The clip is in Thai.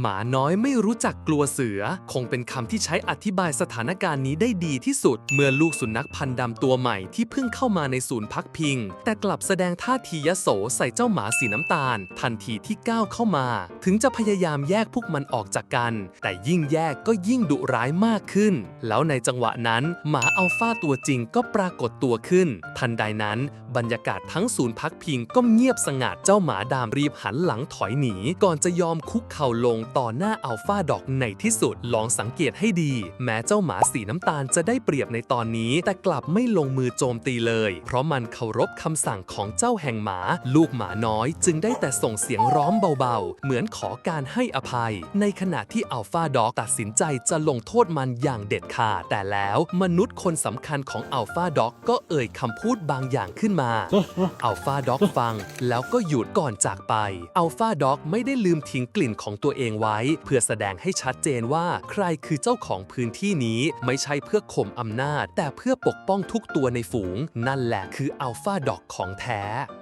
หมาน้อยไม่รู้จักกลัวเสือ คงเป็นคำที่ใช้อธิบายสถานการณ์นี้ได้ดีที่สุด เมื่อลูกสุนัขพันธุ์ดำตัวใหม่ที่เพิ่งเข้ามาในศูนย์พักพิง แต่กลับแสดงท่าทียโสใส่เจ้าหมาสีน้ำตาล ทันทีที่ก้าวเข้ามา ถึงจะพยายามแยกพวกมันออกจากกัน แต่ยิ่งแยกก็ยิ่งดุร้ายมากขึ้น แล้วในจังหวะนั้น หมาอัลฟาตัวจริงก็ปรากฏตัวขึ้น ทันใดนั้น บรรยากาศทั้งศูนย์พักพิงก็เงียบสงัดเจ้าหมาดามรีบหันหลังถอยหนี ก่อนจะยอมคุกเข่าลงต่อหน้าอัลฟาดอกในที่สุดลองสังเกตให้ดี แม้เจ้าหมาสีน้ำตาลจะได้เปรียบในตอนนี้ แต่กลับไม่ลงมือโจมตีเลย เพราะมันเคารพคำสั่งของเจ้าแห่งหมา ลูกหมาน้อย จึงได้แต่ส่งเสียงร้องเบาๆ เหมือนขอการให้อภัย ในขณะที่อัลฟาดอกตัดสินใจจะลงโทษมันอย่างเด็ดขาด แต่แล้วมนุษย์คนสำคัญของอัลฟาด็อกก็เอ่ยคำพูดบางอย่างขึ้นมา อัลฟาด็อกฟังแล้วก็หยุดก่อนจากไป อัลฟาด็อกไม่ได้ลืมทิ้งกลิ่นของตัวเองไว้เพื่อแสดงให้ชัดเจนว่าใครคือเจ้าของพื้นที่นี้ไม่ใช่เพื่อข่มอำนาจ แต่เพื่อปกป้องทุกตัวในฝูง นั่นแหละคืออัลฟาดอกของแท้